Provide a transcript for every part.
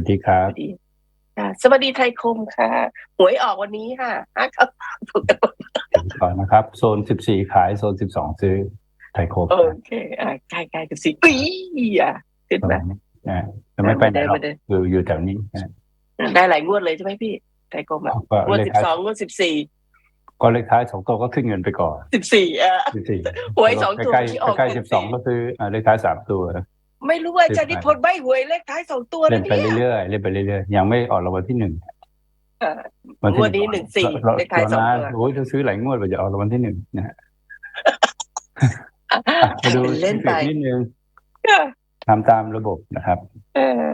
วัสดีครัสบวัสดีค่ะ สวัสดีไทยคมค่ะ หวยออกวันนี้ค่ะห้าครับก่อนนะครับ โซน14ขายโซน12ซื้อไทยครบโอเคอ่าใกล้ใกล้กับสิปีอะขึ้นมานะจะไม่ไปไหนหรอกไม่ได้อยู่อยู่แถวนี้นะได้หลายงวดเลยใช่ไหมพี่ไทยคมอะก็งวดเลขสิบท้ายสองงวดสิบสี่ก็เลขท้ายสองตัวก็ขึ้นเงินไปก่อนสิบสี่อะ14หวยสองตัวใกล้ที่ออกๆใกล้ๆ12ก็ซื้ออ่าเลขท้ายสามตัว ไม่รู้ว่าอาจารย์นิพนธ์ใบหวยเลขท้ายสองตัวเล่นะนไปเนี่ยเรื่อยๆเล่นไปเรื่อยๆยังไม่ออกรางวัลที่หนึ่งอ่าวันที่งวดนี้หนึ่งสี่เราเลขท้ายสองเราตัวนะโอ้ยจะซื้อหลายงวดกว่าจะออกรางวัลที่หนึ่งนะฮะอะมาดูเล่นไปนิดนึงทำตามระบบนะครับ เออ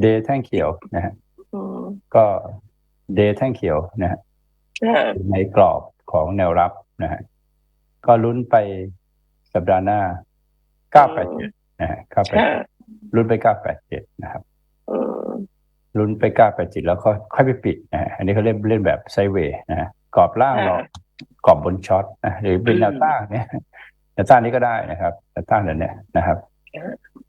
เดย์แท่งเขียวนะฮะอืมก็เดย์แท่งเขียวนะฮะ เออในกรอบของแนวรับนะฮะก็ลุ้นไปสัปดาห์หน้า 987 นะฮะเออ987ลุ้นไป987นะครับอืมลุ้นไป987แล้วก็ค่อยไปปิดนะฮะอันนี้เขาเล่นเล่นแบบไซด์เวย์นะฮะกรอบล่างรอกรอบบนช็อตนะหรือเป็นแนวต้านเนี่ยแนวต้านนี้ก็ได้นะครับแนวต้านแบบเนี้ยนะครับ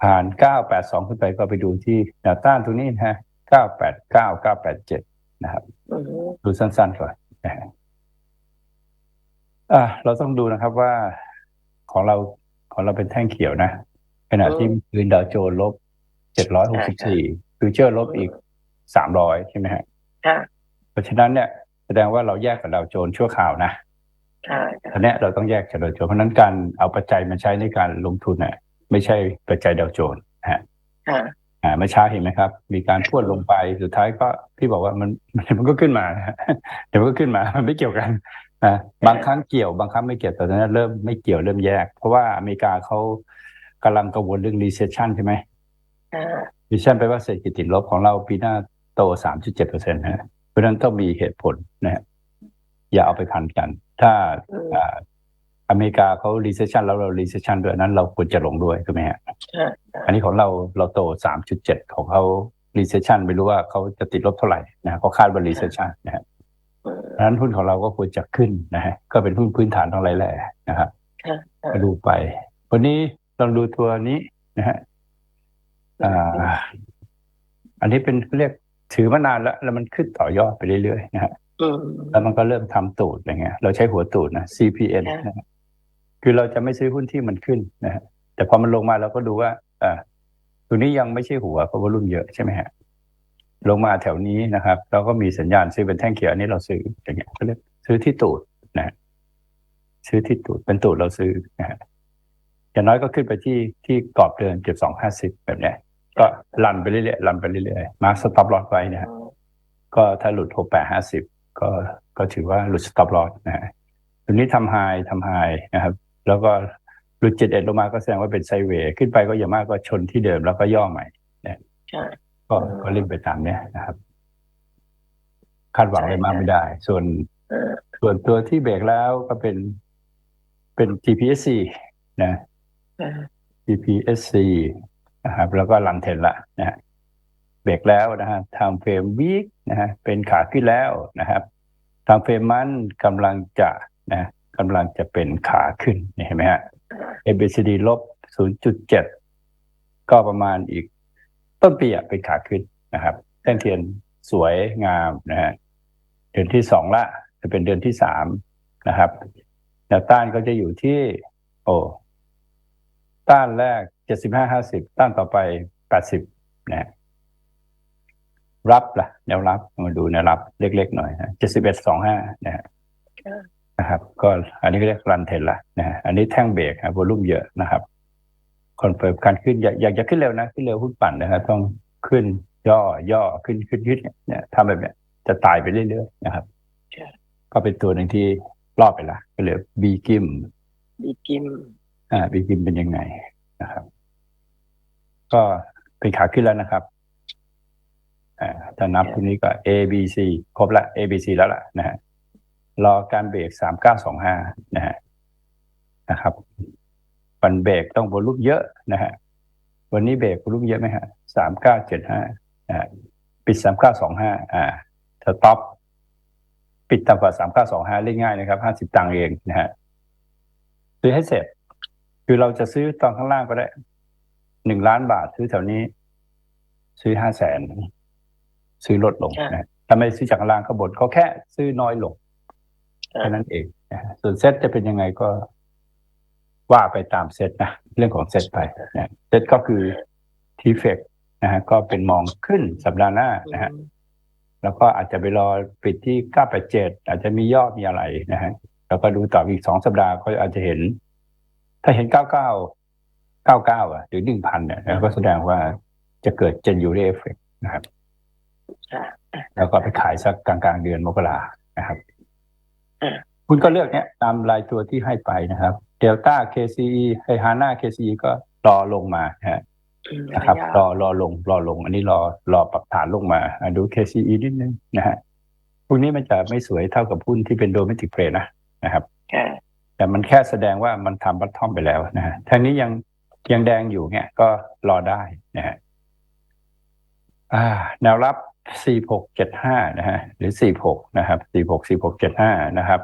ผ่าน982ขึ้นไปก็ไปดูที่แนวต้านตรงนี้นะฮะ989 987นะครับอืมดูสั้นๆก่อนนะฮะอะเราต้องดูนะครับว่าของเราของเราเป็นแท่งเขียวนะ ขณะที่คืนดาวโจนส์ลบ764ฟิวเจอร์ลบอีก300ใช่ไหมฮะค่ะเพราะฉะนั้นเนี่ยแสดงว่าเราแยกกับดาวโจนส์ชั่วคราวนะค่ะทีเนี้ยเราต้องแยกจากดาวโจนส์เพราะฉะนั้นการเอาปัจจัยมาใช้ในการลงทุนน่ะไม่ใช่ปัจจัยดาวโจนส์นะฮะค่ะอ่าเมื่อเช้าเห็นไหมครับ มีการพรวดลงไปสุดท้ายก็พี่บอกว่ามันมันก็ขึ้นมานะฮะเดี๋ยวมันก็ขึ้นมา มันไม่เกี่ยวกันนะบางครั้งเกี่ยวบางครั้งไม่เกี่ยวแต่ตอนนี้เริ่มไม่เกี่ยวเริ่มแยก เพราะว่าอเมริกาเขา กำลังกังวลเรื่อง recession ใช่ไหมค่ะ recession แปลว่าเศรษฐกิจติดลบของเราปีหน้าโต 3.7เปอร์เซ็นต์นะฮะเพราะฉะนั้นต้องมีเหตุผลนะฮะอย่าเอาไปพันกัน ถ้าอืมอ่าอเมริกาเขา recession แล้วเรา recession ด้วยนั้น เราควรจะลงด้วยถูกไหมฮะค่ะอันนี้ของเราเราโต 3.7 ของเขา recession ไม่รู้ว่าเขาจะติดลบเท่าไหร่นะเขาคาดว่า recession นะฮะอืมดังนั้นหุ้นของเราก็ควรจะขึ้นนะฮะก็เป็นหุ้นพื้นฐานทั้งหลายแหล่นะครับค่ะค่ะมาดูไป วันนี้ ลองดูตัวนี้นะฮะอ่าอันนี้เป็นเรียกถือมานานแล้ว แล้วมันขึ้นต่อยอดไปเรื่อยๆนะฮะอืมแล้วมันก็เริ่มทำตูดอะไรเงี้ย เราใช้หัวตูดนะ CPN ค่ะนะฮะคือเราจะไม่ซื้อหุ้นที่มันขึ้นนะฮะแต่พอมันลงมาเราก็ดูว่าอ่าตัวนี้ยังไม่ใช่หัวเพราะว่ารุ่นเยอะใช่ไหมฮะลงมาแถวนี้นะครับเราก็มีสัญญาณซื้อเป็นแท่งเขียวอันนี้เราซื้ออย่างเงี้ยเขาเรียกซื้อที่ตูดนะฮะซื้อที่ตูดเป็นตูดเราซื้อนะฮะ อย่างน้อยก็ขึ้นไปที่ที่กรอบเดินเจ็ดสองห้าสิบแบบเนี้ย ก็ลันไปเรื่อยๆลันไปเรื่อยๆมาสต็อปลอสไว้นะฮะก็ถ้าหลุดหกแปดห้าสิบก็ก็ถือว่าหลุดสต็อปลอสนะฮะตัวนี้ทำไฮทำไฮนะครับ แล้วก็หลุดเจ็ดเอ็ดลงมาก็แสดงว่าเป็นไซด์เวย์ขึ้นไปก็อย่างมากก็ชนที่เดิมแล้วก็ย่อใหม่ค่ะก็อืมก็เล่นไปตามเนี้ยนะครับคาดหวังอะไรมากใช่ไม่ได้ ส่วนเออส่วนตัวที่เบรกแล้วก็เป็นเป็น TPSC นะ ค่ะ TPSC นะครับแล้วก็ลันเทนละนะฮะเบรกแล้วนะฮะทางเฟรมวีคนะฮะเป็นขาขึ้นแล้วนะครับ ทางเฟรมมันกำลังจะนะกำลังจะเป็นขาขึ้นเห็นไหมฮะ ABCD ลบ 0.7 ก็ประมาณอีก ต้นปีอะเป็นขาขึ้นนะครับแท่งเทียนสวยงามนะฮะเดือนที่สองละจะเป็นเดือนที่สามนะครับแนวต้านก็จะอยู่ที่ โอ้ ต้านแรกเจ็ดสิบห้าห้าสิบต้านต่อไปแปดสิบนะฮะรับล่ะแนวรับมาดูแนวรับเล็กๆหน่อยนะเจ็ดสิบเอ็ดสองห้านะฮะค่ะนะครับ ก็อันนี้ก็เรียกรันเทนละนะฮะอันนี้แท่งเบรกครับวอลุ่มเยอะนะครับคอนเฟิร์มการขึ้นอยากอยากจะขึ้นเร็วนะ ขึ้นเร็วหุ้นปั่นนะครับต้องขึ้นย่อย่อขึ้นขึ้นขึ้นเนี่ยทำแบบเนี้ยจะตายไปเรื่อยๆนะครับค่ะก็เป็นตัวหนึ่งที่รอดไปละก็เหลือบีกิมดีกิม อ่าบีกิมเป็นยังไงนะครับ ก็เป็นขาขึ้นแล้วนะครับอ่าถ้านับตรงนี้ก็ A B C ครบละ A B C แล้วล่ะนะฮะรอการเบรกสามเก้าสองห้านะฮะนะครับวันเบรกต้องวอลุ่มเยอะนะฮะวันนี้เบรกวอลุ่มเยอะไหมฮะสามเก้าเจ็ดห้านะฮะปิดสามเก้าสองห้าอ่าสต็อปปิดต่ำกว่าสามเก้าสองห้าเล่นง่ายนะครับห้าสิบตังค์เองนะฮะซื้อให้เสร็จ คือเราจะซื้อตอนข้างล่างก็ได้หนึ่งล้านบาทซื้อแถวนี้ ซื้อห้าแสนซื้อลดลงค่ะนะถ้าไม่ซื้อจากข้างล่างก็บนเขาแค่ซื้อน้อยลงค่ะแค่นั้นเองนะฮะส่วนเซ็ตจะเป็นยังไงก็ว่าไปตามเซ็ตนะเรื่องของเซ็ตไปนะเซ็ตก็คือทีเฟกนะฮะก็เป็นมองขึ้นสัปดาห์หน้านะฮะแล้วก็อาจจะไปรอปิดที่เก้าแปดเจ็ดอาจจะมียอดมีอะไรนะฮะแล้วก็ดูต่ออีกสองสัปดาห์ก็อาจจะเห็น ถ้าเห็นเก้าเก้าเก้าเก้าอะ หรือหนึ่งพันเนี่ยนะก็แสดงว่าจะเกิดเจนยูเรฟเฟกนะครับค่ะแล้วก็ไปขายสักกลางกลางๆเดือนมกรานะครับอ่าคุณก็เลือกเนี้ยตามรายตัวที่ให้ไปนะครับเดลต้า KCE ไฮฮาน่า KCE ก็รอลงมานะฮะอืมนะครับยาวรอรอลง รอลง อันนี้รอรอปรับฐานลงมาอะดู KCE นิดนึงนะฮะพวกนี้มันจะไม่สวยเท่ากับหุ้นที่เป็นโดเมนติกเพลนะนะครับค่ะ แต่มันแค่แสดงว่ามันทำบัตทอมไปแล้วนะฮะทางนี้ยังยังแดงอยู่เนี่ยก็รอได้นะฮะแนวรับ 4675 นะฮะ หรือ 46 นะครับ 46 4675 นะครับ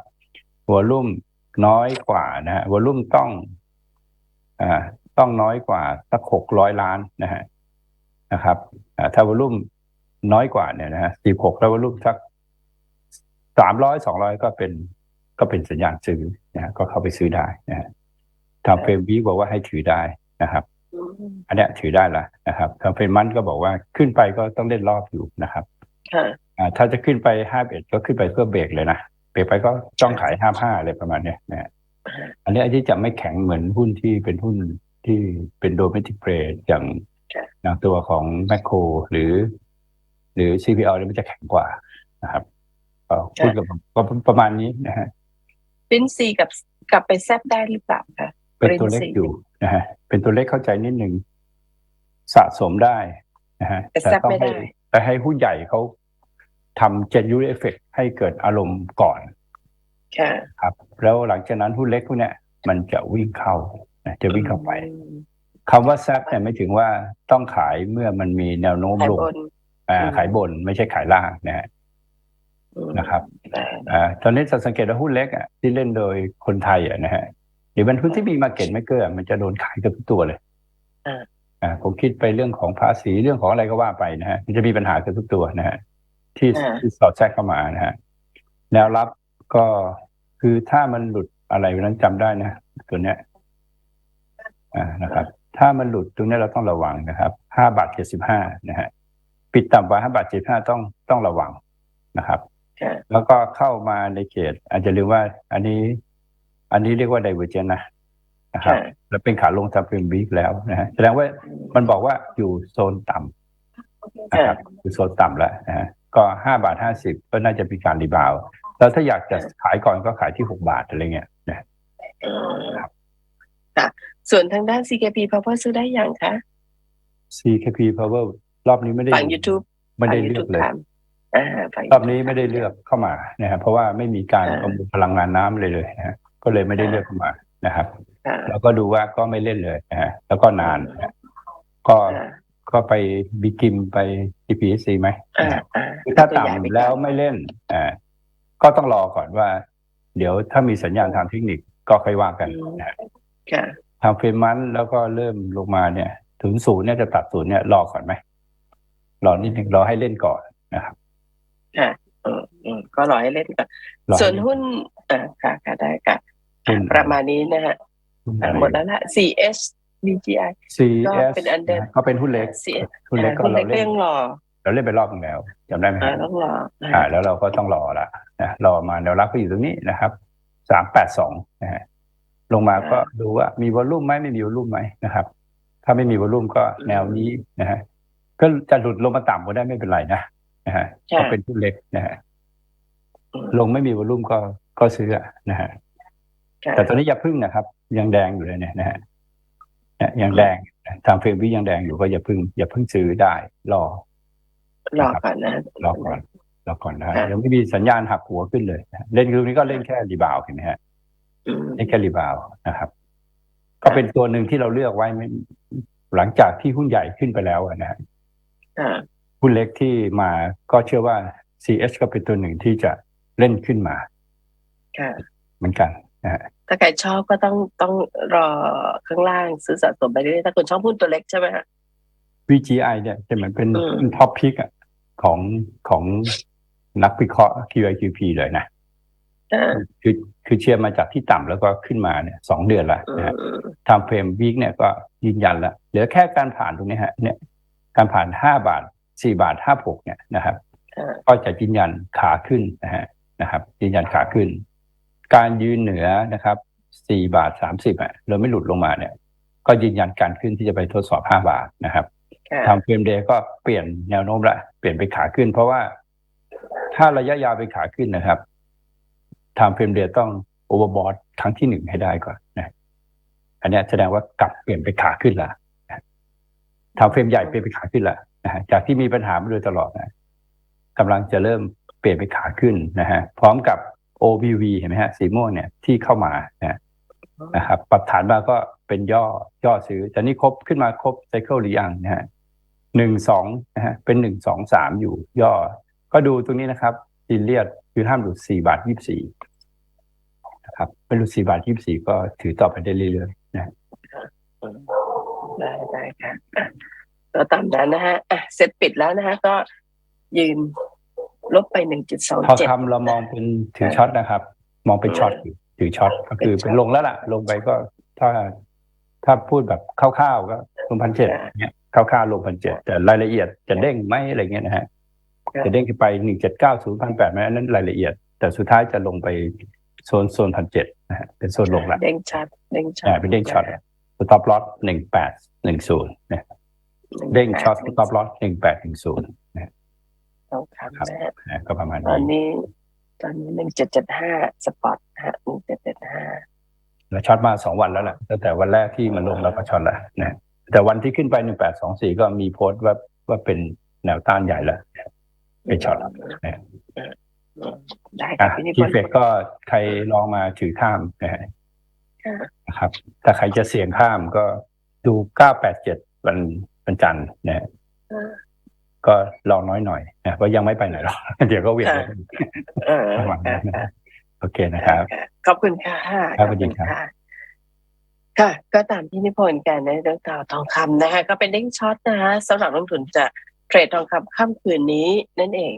วอลุ่มน้อยกว่านะฮะวอลุ่มต้องอ่าต้องน้อยกว่าสัก 600 ล้านนะฮะ นะครับถ้าวอลุ่มน้อยกว่าเนี่ยนะฮะ 46 แล้ววอลุ่มสัก 300 200 ก็เป็น ก็เป็นสัญญาณซื้อนะฮะก็เข้าไปซื้อได้นะฮะทางเฟรมวีบอกว่าให้ถือได้นะครับอืมอันเนี้ยถือได้ละนะครับทางเฟรมมันก็บอกว่าขึ้นไปก็ต้องเล่นรอบอยู่นะครับค่ะอ่าถ้าจะขึ้นไปห้าเอ็ดก็ขึ้นไปเพื่อเบรกเลยนะเบรกไปก็ต้องขายห้าห้าอะไรประมาณเนี้ยนะฮะอันเนี้ยที่จะไม่แข็งเหมือนหุ้นที่เป็นหุ้นที่เป็นโดเมนติกเพรสอย่างค่ะอย่างตัวของแมคโครหรือ หรือ CPL เนี่ยมันจะแข็งกว่านะครับก็พูดกับก็ประมาณนี้นะฮะป รินซีกับกลับไปแซบได้หรือเปล่าคะเป็นตัวเล็ก Prince อยู่นะฮะเป็นตัวเล็กเข้าใจนิดหนึ่งสะสมได้นะฮะแต่แซ่บไม่ได้ให้แต่ให้หุ้นใหญ่เขาทำเจนยูเอฟเฟกให้เกิดอารมณ์ก่อนค่ะครับ แล้วหลังจากนั้นหุ้นเล็กพวกเนี้ยมันจะวิ่งเข้านะจะวิ่งเข้าไปอืมคำว่าแซบเนี่ยไม่ถึงว่าต้องขายเมื่อมันมีแนวโน้มขายลงบนอ่าอืมขายบนไม่ใช่ขายล่างนะฮะอืม นะครับอ่าอ่าตอนนี้จะสังเกตว่าหุ้นเล็กอะที่เล่นโดยคนไทยอะนะฮะหรือเป็นหุ้นที่มีมาเก็ตไม่เกินมันจะโดนขายเกับทุกตัวเลยอ่าอ่าผมคิดไปเรื่องของภาษีเรื่องของอะไรก็ว่าไปนะฮะมันจะมีปัญหาเกับทุกตัวนะฮะที่อ่าที่สอดแทรกเข้ามานะฮะแนวรับก็คือถ้ามันหลุดอะไรวันนั้นจำได้นะตัวเนี้ยอ่านะครับ ถ้ามันหลุดตรงเนี้ยเราต้องระวังนะครับห้าบาทเจ็ดสิบห้านะฮะปิดต่ำกว่าห้าบาทเจ็ดห้าต้องต้องระวังนะครับค่ะ แล้วก็เข้ามาในเขต อาจจะลืมว่า อันนี้ อันนี้เรียกว่าไดเวอร์เจนนะนะครับค่ะแล้วเป็นขาลงทางเป็นวีคแล้วนะฮะแสดงว่ามันบอกว่าอยู่โซนต่ำนะครับอยู่โซนต่ำแล้วนะฮะก็ห้าบาทห้าสิบก็น่าจะมีการรีบาวด์แล้วถ้าอยากจะขายก่อนก็ขายที่หกบาทอะไรเงี้ยนะอืมค่ะส่วนทางด้าน CKP Power ซื้อได้ยังคะ CKP Power รอบนี้ไม่ได้ฝั่ง YouTube ไม่ได้ฝั่งเลือก YouTube เลยถามอ่าฝั่ง รอบนี้ไม่ได้เลือกเข้ามานะครับเพราะว่าไม่มีการอ่าประมูลพลังงานน้ำเลยเลยนะฮะก็เลยไม่ได้เลือกเข้ามานะครับค่ะแล้วก็ดูว่าก็ไม่เล่นเลยนะฮะแล้วก็นานนะฮะก็อ่าก็ไปบิกิมไป TPC ไหมอ่านะฮะอ่าถ้าตัวใหญ่ไปก่อนต่ำแล้วไม่เล่นอ่าก็ต้องรอก่อนว่า เดี๋ยวถ้ามีสัญญาณทางเทคนิคก็ค่อยว่ากันนะฮะค่ะทางเฟรมมันแล้วก็เริ่มลงมาเนี่ย ถึงศูนย์เนี่ยจะตัดศูนย์เนี่ยรอก่อนไหมรอนิดนึงรอให้เล่นก่อนนะครับ ค่ะอืมอืมก็รอให้เล่นก่อนรอให้ส่วนหุ้นอ่าค่ะค่ะได้ค่ะ หุ้น ประมาณนี้นะฮะหุ้นอ่าหมดแล้วละ 4S VGI CS ก็เป็นอันเดิมะก็เป็นหุ้นเล็ก CS หุ้นเล็กก็หุ้นเราเล็กก็เล่นยังรอเราเล่นไปรอบนึงแล้วจำได้ไหมอ่าฮะต้องรออ่า แล้วเราก็ต้องรอละนะรอมาแนวรับก็อยู่ตรงนี้นะครับสามแปดสองนะฮะลงมาก็ดูว่ามีวอลลุ่มไหมไม่มีวอลลุ่มไหมนะครับ ถ้าไม่มีวอลลุ่มก็แนวนี้นะฮะก็จะหลุดลงมาต่ำก็ได้ไม่เป็นไรนะ นะฮะก็เป็นหุ้นเล็กนะฮะอืมลงไม่มีวอลลุ่มก็ก็ซื้ออะนะฮะค่ะแต่ตอนนี้อย่าพึ่งนะครับ ยังแดงอยู่เลยเนี่ยนะฮะเนี่ยยังแดงนะทางเฟรมวิยังแดงอยู่ก็อย่าพึ่ง อย่าพึ่งซื้อได้รอรอก่อนนะรอก่อนรอก่อนนะฮะค่ะยังไม่มีสัญญาณหักหัวขึ้นเลยนะเล่นตรงนี้ก็เล่นแค่รีบาวด์เห็นไหมฮะอืมเล่นแค่รีบาวด์นะครับ ก็เป็นตัวหนึ่งที่เราเลือกไว้ไม่หลังจากที่หุ้นใหญ่ขึ้นไปแล้วอะนะฮะค่ะ หุ้นเล็กที่มาก็เชื่อว่า CS ก็เป็นตัวหนึ่งที่จะเล่นขึ้นมาค่ะเหมือนกันนะฮะถ้าใครชอบก็ต้องต้องรอข้างล่างซื้อสะสมไปเรื่อยๆถ้าคุณชอบหุ้นตัวเล็กใช่ไหมฮะ VGI เนี่ยจะเหมือนเป็นอืมท็อปพิกของของนักวิเคราะห์ QIQP เลยนะอ่าคือคือเชียร์มาจากที่ต่ำแล้วก็ขึ้นมาเนี่ยสองเดือนละอืนะฮะมไทม์เฟรมวีคเนี่ยก็ยืนยันแล้วเหลือแค่การผ่านตรงนี้ฮะ เนี่ย การผ่านห้าบาท สี่บาทห้าหกเนี่ยนะครับอ่าก็จะยืนยันขาขึ้นนะฮะนะครับยืนยันขาขึ้น การยืนเหนือนะครับสี่บาทสามสิบอะเราไม่หลุดลงมาเนี่ย ก็ยืนยันการขึ้นที่จะไปทดสอบห้าบาทนะครับค่ะทำเฟรมเดย์ก็เปลี่ยนแนวโน้มละเปลี่ยนไปขาขึ้น เพราะว่าถ้าระยะยาวไปขาขึ้นนะครับทำเฟรมเดย์ต้องโอเวอร์บอทครั้งที่หนึ่งให้ได้ก่อนนะอันเนี้ยแสดงว่ากลับเปลี่ยนไปขาขึ้นละ ทำเฟรมใหญ่เปลี่ยนไปขาขึ้นละนะฮะจากที่มีปัญหามาโดยตลอดนะกำลังจะเริ่มเปลี่ยนไปขาขึ้นนะฮะพร้อมกับ OBV เห็นไหมฮะสีม่วงเนี่ยที่เข้ามานะนะครับปรับฐานมาก็เป็นย่อย่อซื้อแต่นี่ครบขึ้นมาครบไซเคิลหรือยังนะฮะหนึ่งสองนะฮะเป็นหนึ่งสองสามอยู่ ย่อ ก็ดูตรงนี้นะครับซีเรียสคือห้ามหลุดสี่บาทยี่สี่นะครับเป็นหลุดสี่บาทยี่สี่ก็ถือต่อไปได้เรื่อยๆนะอืม ได้ได้ค่ะอะก็ตามนั้นนะฮะอะเสร็จปิดแล้วนะฮะก็ยืนลบไปหนึ่งจุดสองทองเจ็ดคำเรามองเป็นถือช็อตนะครับ มองเป็นช็อตอยู่ถือช็อตก็คือเป็นลงแล้วล่ะ ลงไปก็ถ้าถ้าพูดแบบคร่าวๆก็ลงพันเจ็ดเนี่ยคร่าวๆลงพันเจ็ดแต่รายละเอียดจะเด้งไหมอะไรเงี้ยนะฮะจะเด้งขึ้นไปหนึ่งเจ็ดเก้าศูนย์พันแปดไหมอันนั้นรายละเอียด แต่สุดท้ายจะลงไปโซนโซนพันเจ็ดนะฮะเป็นโซนลงละเด้งชัดเด้งชัดอ่าเป็นเด้งช็อต สต็อปลอสหนึ่งแปดหนึ่งศูนย์นะเด้งช็อตสต็อปลอสหนึ่งแปดหนึ่งศูนย์นะทองคำนะฮะฮะก็ประมาณตอนนี้นี้ ตอนนี้หนึ่งเจ็ดเจ็ดห้าสปอตฮะหนึ่งเจ็ดเจ็ดห้าแล้วช็อตมาสองวันแล้วแหละตั้งแต่วันแรกที่มันลงแล้วก็ช็อตแล้วนะแต่วันที่ขึ้นไปหนึ่งแปดสองสี่ก็มีโพสต์ว่าว่าเป็นแนวต้านใหญ่แล้วเป็นช็อตแล้วนะได้คอะรับพี่นิพทีนธ์เฟกก็ใครลองมาถือข้ามนะฮะค่ะ นะครับ ถ้าใครจะเสี่ยงข้ามก็ดูเก้าแปดเจ็ดวันวันจันทร์นะฮะอ่าก็รอน้อยหน่อยนะเพราะยังไม่ไปไหนหรอกเดี๋ยวก็เวียนค่ะเออประมาณนั้นนะโอเคนะครับ ขอบคุณค่ะครับสวัสดีครับขอณะค่ะ ก็ตามที่นิพนธ์กันในเรื่องราวทองคำนะคะ ก็เป็นเด้งช็อตนะคะสำหรับนักลงทุนจะเทรดทองคำค่ำคืนนี้นั่นเอง